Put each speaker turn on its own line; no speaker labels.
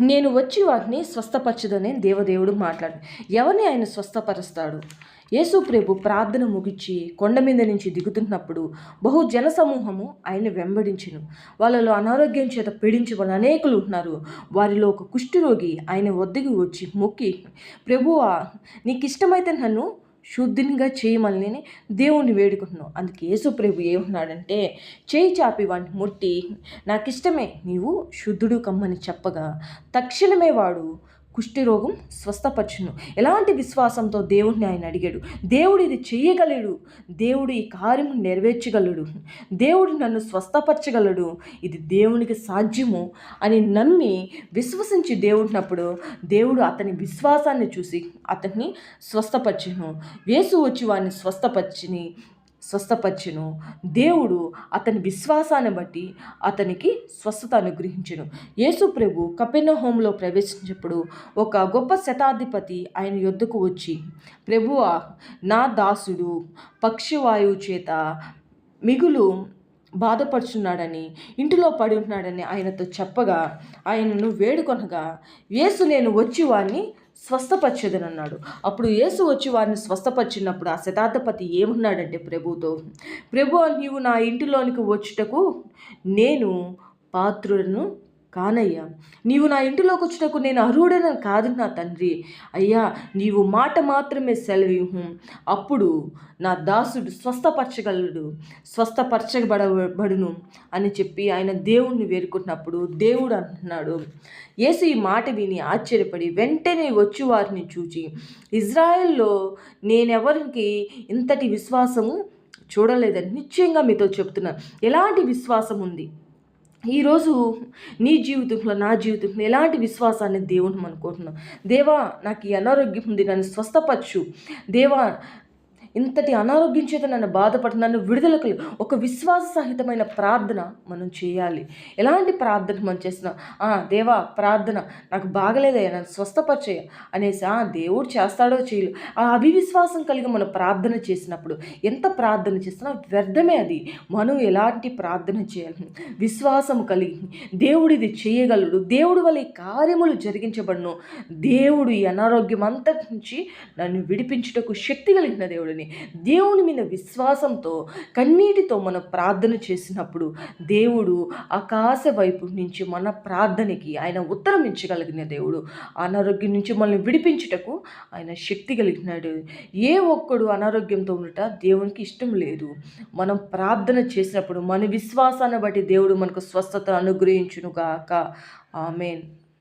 నేను వచ్చి వాటిని స్వస్థపరచదని దేవదేవుడు మాట్లాడు. ఎవరిని ఆయన స్వస్థపరుస్తాడు? యేసుప్రభు ప్రార్థన ముగిచి కొండ మీద నుంచి దిగుతున్నప్పుడు బహు జనసమూహము ఆయన వెంబడించను. వాళ్ళలో అనారోగ్యం చేత పీడించి వాళ్ళు అనేకులు ఉన్నారు వారిలో ఒక కుష్ఠరోగి ఆయన వద్దకు వచ్చి మొక్కి ప్రభువా నీకు ఇష్టమైతే నన్ను శుద్ధినిగా చేయమని దేవుణ్ణి వేడుకుంటున్నావు. అందుకే యేసుప్రభు ఏమన్నాడంటే చేయి చాపి వాడిని ముట్టి నాకు ఇష్టమే నీవు శుద్ధుడు కమ్మని చెప్పగా తక్షణమే వాడు కుష్ఠరోగం స్వస్థపరచును ఎలాంటి విశ్వాసంతో దేవుడిని ఆయన అడిగాడు? దేవుడు ఇది చేయగలడు. దేవుడు ఈ కార్యం నెరవేర్చగలడు. దేవుడు నన్ను స్వస్థపరచగలడు. ఇది దేవునికి సాధ్యము అని నమ్మి విశ్వసించి దేవుడినప్పుడు దేవుడు అతని విశ్వాసాన్ని చూసి అతన్ని స్వస్థపరచును వేసు వచ్చి వాడిని స్వస్థపరిచిని స్వస్థపరచును. దేవుడు అతని విశ్వాసాన్ని బట్టి అతనికి స్వస్థత అనుగ్రహించును. యేసు ప్రభు కపెన హోంలో ప్రవేశించినప్పుడు ఒక గొప్ప శతాధిపతి ఆయన యొద్దకు వచ్చి ప్రభువా నా దాసుడు పక్షివాయువు చేత మిగులు బాధపడుచున్నాడని ఇంటిలో పడి ఉంటున్నాడని ఆయనతో చెప్పగా ఆయనను వేడుకొనగా యేసు నేను వచ్చి వాడిని స్వస్థపరిచేదనన్నాడు. అప్పుడు యేసు వచ్చి వారిని స్వస్థపరిచినప్పుడు ఆ శతాధిపతి ఏమన్నాడంటే ప్రభుతో ప్రభు నీవు నా ఇంటిలోనికి వచ్చుటకు నేను పాత్రులను కానయ్యా నీవు నా ఇంటిలోకి వచ్చినకు నేను అర్హుడన కాదు నా తండ్రి. అయ్యా నీవు మాట మాత్రమే సెలవిహం. అప్పుడు నా దాసుడు స్వస్థపరచగలడు స్వస్థపరచబడబడును అని చెప్పి ఆయన దేవుణ్ణి వేరుకున్నప్పుడు దేవుడు అంటున్నాడు యేసు ఈ మాట విని ఆశ్చర్యపడి వెంటనే వచ్చి వారిని చూచి ఇజ్రాయెల్లో నేనెవరికి ఇంతటి విశ్వాసము చూడలేదని నిశ్చయంగా మీతో చెప్తున్నాను ఎలాంటి విశ్వాసం ఉంది ఈరోజు నీ జీవితంలో నా జీవితంలో ఎలాంటి విశ్వాసాన్ని దేవుని అనుకుంటున్నాం దేవా నాకు ఈ అనారోగ్యం ఉంది నన్ను స్వస్థపరచు. దేవా ఇంతటి అనారోగ్యం చేత నన్ను బాధపడుతున్నాను నన్ను విడుదలకు ఒక విశ్వాస సహితమైన ప్రార్థన మనం చేయాలి. ఎలాంటి ప్రార్థన మనం చేస్తున్నాం ఆ దేవా ప్రార్థన నాకు బాగలేదయ్యా నన్ను స్వస్థపరిచేయ అనేసి ఆ దేవుడు చేస్తాడో చేయలు ఆ అవివిశ్వాసం కలిగి మనం ప్రార్థన చేసినప్పుడు ఎంత ప్రార్థన చేస్తున్నా వ్యర్థమే అది. మనం ఎలాంటి ప్రార్థన చేయాలి? విశ్వాసం కలిగి దేవుడు ఇది చేయగలడు. దేవుడు వల్ల ఈ కార్యములు జరిగించబడను. దేవుడు ఈ అనారోగ్యం అంతటి నుంచి నన్ను విడిపించుటకు శక్తి కలిగిన దేవుడిని దేవుని మీద విశ్వాసంతో కన్నీటితో మనం ప్రార్థన చేసినప్పుడు దేవుడు ఆకాశ వైపు నుంచి మన ప్రార్థనకి ఆయన ఉత్తరం ఇచ్చగలిగిన దేవుడు. అనారోగ్యం నుంచి మనల్ని విడిపించుటకు ఆయన శక్తి కలిగినాడు. ఏ ఒక్కడు అనారోగ్యంతో ఉండట దేవునికి ఇష్టం లేదు. మనం ప్రార్థన చేసినప్పుడు మన విశ్వాసాన్ని బట్టి దేవుడు మనకు స్వస్థత అనుగ్రహించునుగాక. ఆమెన్.